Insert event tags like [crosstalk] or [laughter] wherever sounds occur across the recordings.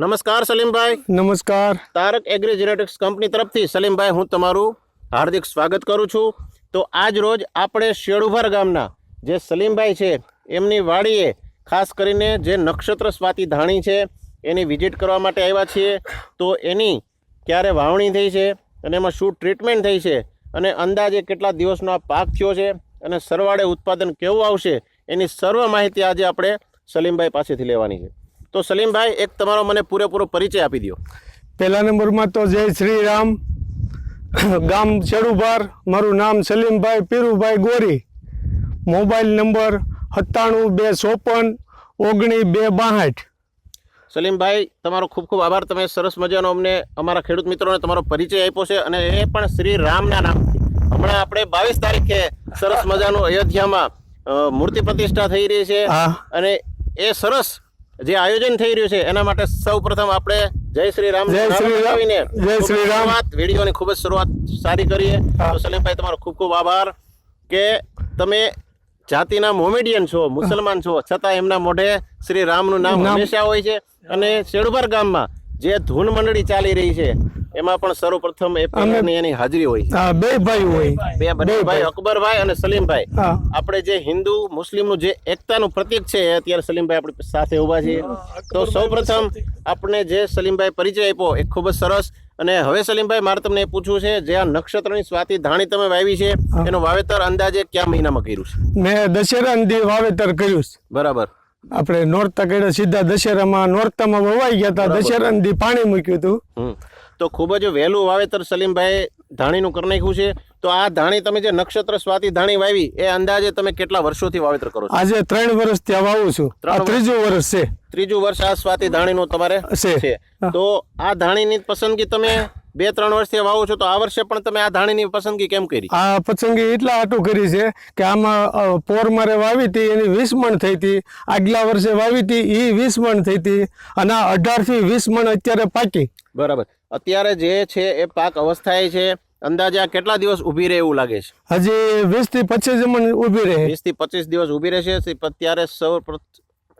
નમસ્કાર સલીમભાઈ. નમસ્કાર. Tarak agri genetics company તરફથી સલીમભાઈ હું તમારું હાર્દિક સ્વાગત કરું છું. તો આજ રોજ આપણે શેડુભર ગામના જે સલીમભાઈ છે એમની વાડીએ ખાસ કરીને જે નક્ષત્ર સ્વાતિ ધાણી છે એની વિઝિટ કરવા માટે આવ્યા છીએ. તો એની ક્યારે વાવણી થઈ છે અને એમાં શું ટ્રીટમેન્ટ થઈ છે અને અંદાજે કેટલા દિવસનો આ પાક થયો છે અને સરવાળે ઉત્પાદન કેવું આવશે એની સર્વ માહિતી આજે આપણે સલીમભાઈ પાસેથી લેવાની છે. તો સલીમભાઈ એક તમારો મને પૂરેપૂરો પરિચય આપી દો પહેલા નંબરમાં તો જય શ્રી રામ ગામ ચેડુભાર. મારું નામ સલીમભાઈ પીરુભાઈ ગોરી. મોબાઈલ નંબર સત્તાણું બે ચોપન ઓગણી બે બાસઠ સલીમભાઈ તમારો ખૂબ ખૂબ આભાર. તમે સરસ મજાનો અમને અમારા ખેડૂત મિત્રોને તમારો પરિચય આપ્યો છે અને એ પણ શ્રી રામના નામથી. હમણાં આપણે બાવીસ તારીખે સરસ મજાનું અયોધ્યામાં મૂર્તિ પ્રતિષ્ઠા થઈ રહી છે અને એ સરસ જે આયોજન થઈ રહ્યું છે એના માટે સૌ પ્રથમ આપણે જય શ્રી રામ જય શ્રી રામ. જય શ્રી રામ. વિડીયોની ખૂબ જ શરૂઆત સારી કરીએ તો સલીમભાઈ તમારો ખૂબ ખૂબ આભાર કે તમે જાતિના મોમેડિયન છો મુસલમાન છો છતાં એમના મોઢે શ્રી રામનું નામ નામ- હંમેશા હોય છે અને શેડુભર ગામમાં જે ધૂન મંડળી ચાલી રહી છે એમાં પણ સર્વપ્રથમ એ પ્રકારની એની હાજરી હોય. હા બે ભાઈ હોય. બે ભાઈ અકબરભાઈ અને સલીમભાઈ. આપણે જે હિન્દુ મુસ્લિમનું જે એકતાનું પ્રતીક છે અત્યારે સલીમભાઈ આપણી સાથે ઊભા છીએ. તો સૌપ્રથમ આપણે જે સલીમભાઈ પરિચય આપ્યો એ ખૂબ જ સરસ. અને હવે સલીમભાઈ મારે તમને પૂછવું છે જે આ નક્ષત્રની સ્વાતિ ધાણી તમે વાવી છે એનું વાવેતર અંદાજે કયા મહિનામાં કર્યું છે? મેં દશેરા અંદી વાવેતર કર્યું છે. બરાબર. આપણે નોરતા કર્યા સીધા દશેરામાં નોરતામાં વવાઈ ગયા હતા દશેરા અંદી પાણી મૂક્યું હતું. તો ખૂબ જ વહેલું વાવેતર સલીમભાઈ ધાણીનું કરી નાખ્યું છે. તો આ ધાણી તમે જે નક્ષત્ર સ્વાતિ ધાણી વાવી એ અંદાજે તમે કેટલા વર્ષોથી વાવેતર કરો છો? આજે ત્રણ વર્ષ ત્યાં વાવું છું. ત્રીજું વર્ષ છે. ત્રીજું વર્ષ આ સ્વાતિ ધાણીનું તમારે છે. તો આ ધાણીની પસંદગી તમે બે ત્રણ વર્ષથી વાવો છો તો આ વર્ષે પણ તમે આ ધાણીની પસંદગી કેમ કરી? આ પસંદગી એટલા હાટું કરી છે કે આમાં પોર મારે વાવી હતી એની વીસ મણ થઈ હતી. આગલા વર્ષે વાવી હતી એ વીસ મણ થઈ હતી. અને આ અઢારથી વીસ મણ અત્યારે પાકી. બરાબર. અત્યારે જે છે એ પાક અવસ્થાએ છે. અંદાજે આ કેટલા દિવસ ઊભી રહે એવું લાગે છે? હજી વીસથી પચીસ મણ ઊભી રહે. વીસથી પચીસ દિવસ ઊભી રહેશે ત્યારે સૌ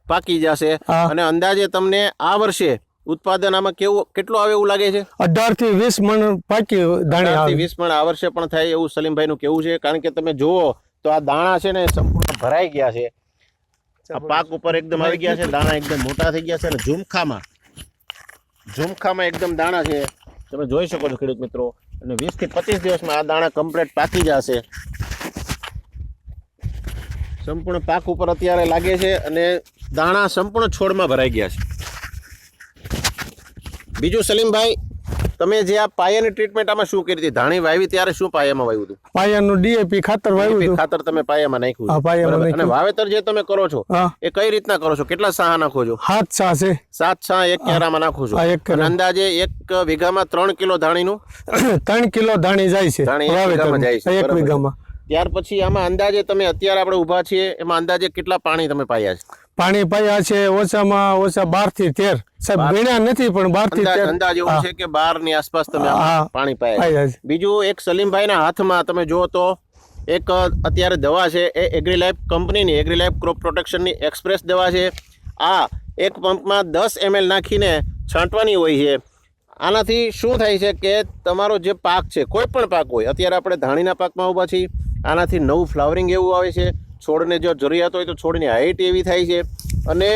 પાકી જશે. અને અંદાજે તમને આ વર્ષે ઉત્પાદન આમાં કેવું કેટલું આવે એવું લાગે છે? અઢારથી વીસ મણ પાકી દાણા થી વીસ મણ આ વર્ષે પણ થાય એવું સલીમભાઈ નું કેવું છે? કારણ કે તમે જુઓ તો આ દાણા છે ને સંપૂર્ણ ભરાઈ ગયા છે. આ પાક ઉપર એકદમ આવી ગયા છે. દાણા એકદમ મોટા થઈ ગયા છે અને ઝુમખામાં ઝુમખામાં એકદમ દાણા છે. તમે જોઈ શકો છો ખેડૂત મિત્રો. અને વીસથી પચીસ દિવસમાં આ દાણા કમ્પ્લીટ પાકી જશે. સંપૂર્ણ પાક ઉપર અત્યારે લાગે છે અને દાણા સંપૂર્ણ છોડમાં ભરાઈ ગયા છે. બીજું સલીમભાઈ તમે જે આ પાયાની ટ્રીટમેન્ટ આમાં શું કરી હતી? ધાણી વાવી ત્યારે શું પાયામાં વાવ્યું હતું? પાયાનું ડીએપી ખાતર વાવ્યું હતું. ખાતર તમે પાયામાં નાખ્યું હા, પાયામાં અને વાવેતર જે તમે કરો છો એ કઈ રીતના કરો છો? કેટલા સાહા નાખો છો? સાત સાહ છે. સાત સાહ એક કેરામાં નાખો છો. અને અંદાજે એક વીઘામાં ત્રણ કિલો ધાણીનું? [coughs] ત્રણ કિલો ધાણી જાય છે. એક જાય છે, એક વીઘામાં. ત્યાર પછી આમાં અંદાજે તમે અત્યારે આપણે ઊભા છીએ એમાં અંદાજે કેટલા પાણી તમે પાયા છે? પાણી પાયા છે ઓછામાં ઓછા બારથી તેર. સાહેબ ગણ્યા નથી પણ બારથી અંદાજ એવો છે કે બારની આસપાસ તમે પાણી પાયા. બીજું એક સલીમભાઈના હાથમાં તમે જુઓ તો એક અત્યારે દવા છે એ એગ્રીલાઇફ કંપનીની એગ્રીલાઇફ ક્રોપ પ્રોટેક્શનની એક્સપ્રેસ દવા છે. આ એક પંપમાં દસ એમએલ નાખીને છાંટવાની હોય છે. આનાથી શું થાય છે કે તમારો જે પાક છે કોઈ પણ પાક હોય અત્યારે આપણે ધાણીના પાકમાં ઊભા છીએ આનાથી નવું ફ્લાવરિંગ એવું આવે છે. છોડને જો જરૂરિયાત હોય તો છોડની હાઇટ એવી થાય છે. અને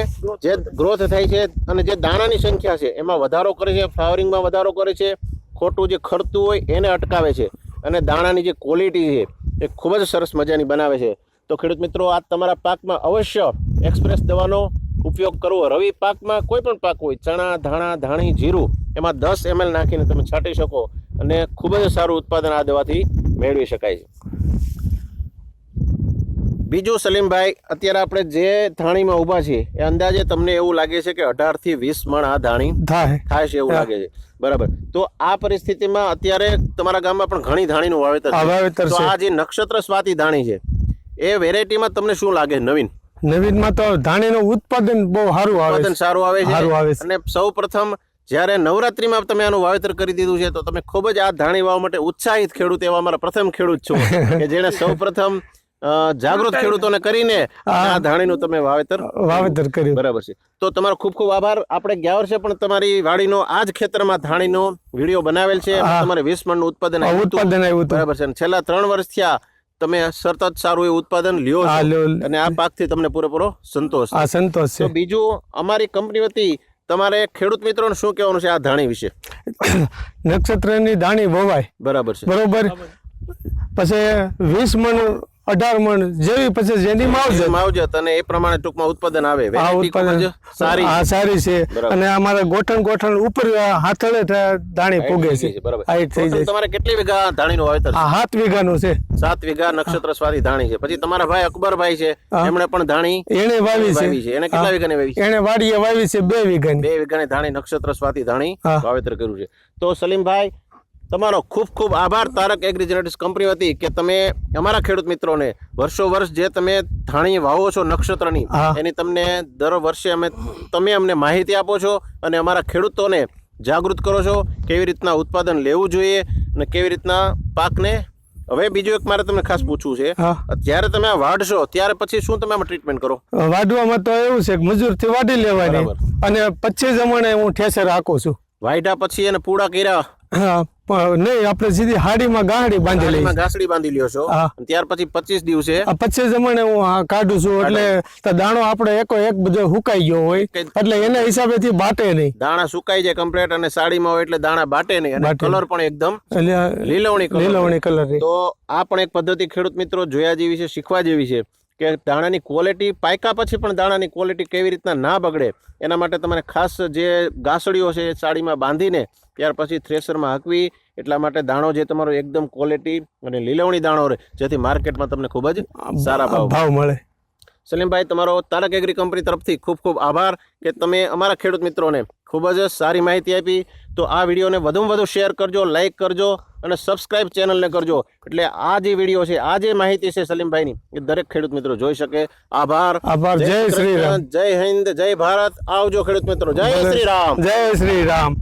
જે ગ્રોથ થાય છે અને જે દાણાની સંખ્યા છે, એમાં વધારો કરે છે, ફ્લાવરિંગમાં વધારો કરે છે, ખોટું જે ખરતું હોય એને અટકાવે છે અને દાણાની જે ક્વોલિટી છે, એ ખૂબ જ સરસ મજાની બનાવે છે. તો ખેડૂત મિત્રો આ તમારા પાકમાં અવશ્ય એક્સપ્રેસ દવાનો ઉપયોગ કરવો. રવિ પાકમાં કોઈ પણ પાક હોય, ચણા, ધાણા, ધાણી, જીરું, એમાં દસ એમએલ નાખીને તમે છાંટી શકો અને ખૂબ જ સારું ઉત્પાદન આ દવાથી મેળવી શકાય છે. બીજું સલીમભાઈ અત્યારે આપણે જે ધાણીમાં ઊભા છીએ એ અંદાજે તમને એવું લાગે છે કે અઢારથી વીસ મણ આ ધાણી થાય. છે એવું લાગે છે. બરાબર. તો આ પરિસ્થિતિમાં અત્યારે તમારા ગામમાં પણ ઘણી ધાણીનું વાવેતર છે. આ જે નક્ષત્ર સ્વાતિ ધાણી છે એ વેરાયટીમાં તમને શું લાગે નવીન? નવીનમાં તો ધાણીનું ઉત્પાદન બહુ સારું આવે ઉત્પાદન છે. સારું આવે સારું આવે છે. અને સૌ પ્રથમ જ્યારે નવરાત્રીમાં તમે આનું વાવેતર કરી દીધું છે તો તમે ખૂબ જ આ ધાણી વાવવા માટે ઉત્સાહિત ખેડૂત એવા અમારા પ્રથમ ખેડૂત છો. [laughs] કે જેણે સૌ પ્રથમ જાગૃત ખેડૂતોને કરીને આ ધાણીનું તમે વાવેતર વાવેતર કર્યું. બરાબર છે. તો તમારો ખૂબ ખૂબ આભાર. આપણે ગયા વર્ષે પણ તમારી વાડીનો આ જ ખેતરમાં ધાણીનો વીડિયો બનાવેલ છે તમારે વીસ મણનું ઉત્પાદન. ઉત્પાદન આવ્યું બરાબર છે. છેલ્લા ત્રણ વર્ષ થયા તમે સતત સારું એવું ઉત્પાદન લ્યો અને આ પાકથી તમને પૂરેપૂરો સંતોષ આ સંતોષ છે. બીજું અમારી કંપની વતી તમારે ખેડૂત મિત્રોને શું કહેવાનું છે આ ધાણી વિશે? નક્ષત્રની ધાણી વવાય. બરાબર છે. બરોબર. પછી વીસ મણ અઢાર મણ જેવી પછી જેની માવજત માવજત અને એ પ્રમાણે ટૂંકમાં ઉત્પાદન આવે. આ ઉત્પાદન. સારી. હા સારી છે. અને અમારે ગોઠણ ગોઠણ ઉપર હાથળે દાણી પૂગે છે. બરાબર. હાઈટ થઈ જાય તમારે કેટલી વીઘા ધાણીનું વાવેતર છે? આ સાત વીઘાનું છે. સાત વીઘા નક્ષત્ર સ્વાદી ધાણી છે. પછી તમારા ભાઈ અકબરભાઈ છે. એમણે પણ ધાણી એને વાવી છે. એને કેટલા વીઘાની વાવી છે? એને વાડીએ વાવી છે બે વીઘાની. બે વીઘાની ધાણી નક્ષત્ર સ્વાદી ધાણી વાવેતર કર્યું છે. તો સલીમભાઈ તમારો ખૂબ ખૂબ આભાર તારક એગ્રી જેનેટિક્સ કંપની હતી કે તમે અમારા ખેડૂત મિત્રોને વર્ષો વર્ષ જે તમે ધાણી વાવો છો નક્ષત્રની. એની તમને દર વર્ષે અમે તમે અમને માહિતી આપો છો અને અમારા ખેડૂતોને જાગૃત કરો છો કેવી રીતના ઉત્પાદન લેવું જોઈએ અને કેવી રીતના પાકને. હવે બીજું એક મારે તમને ખાસ પૂછવું છે. જ્યારે તમે વાઢશો ત્યારે પછી શું તમે ટ્રીટમેન્ટ કરો? વાઢવામાં તો એવું છે કે મજૂરથી વાઢી લેવાની અને પછી જમણે હું ઠેસર રાખું છું. વાઢ્યા પછી એને પૂડા કર્યા. નહીં આપણે સીધી હાડીમાં ગાંહડી બાંધી લઈ ગાસડી બાંધી લ્યો છો. ત્યાર પછી પચીસ દિવસે પચીસ જમણે હું કાઢું છું એટલે દાણો આપણે એકો એક બધો હુકાઈ ગયો હોય એટલે એના હિસાબેથી બાટે નહીં. દાણા સુકાઈ જાય કમ્પ્લેટ અને સાડીમાં હોય એટલે દાણા બાટે નહીં. અને કલર પણ એકદમ લીલવણી લીલવણી કલર તો આ પણ એક પદ્ધતિ ખેડૂત મિત્રો જોયા જેવી છે શીખવા જેવી છે. કે દાણાની ક્વોલિટી પાયકા પછી પણ દાણાની ક્વોલિટી કેવી રીતના ના બગડે એના માટે તમારે ખાસ જે ગાસડીઓ છે એ સાડીમાં બાંધીને ત્યાર પછી થ્રેસરમાં હાંકવી. એટલા માટે દાણો જે તમારો એકદમ ક્વોલિટી અને લીલવણી દાણો રહે જેથી માર્કેટમાં તમને ખૂબ જ સારા ભાવ ભાવ મળે. સલીમભાઈ તમારો તારક એગ્રી કંપની તરફથી ખૂબ ખૂબ આભાર કે તમે અમારા ખેડૂત મિત્રોને ખૂબ જ સારી માહિતી આપી. તો આ વિડીયોને વધુમાં વધુ શેર કરજો લાઇક કરજો અને સબસ્ક્રાઇબ ચેનલને કરજો. એટલે આ જે વીડિયો છે આ જે માહિતી છે સલીમભાઈની એ દરેક ખેડૂત મિત્રો જોઈ શકે. આભાર. આભાર. જય શ્રી રામ. જય હિન્દ જય ભારત. આવજો ખેડૂત મિત્રો. જય શ્રી રામ. જય શ્રી રામ.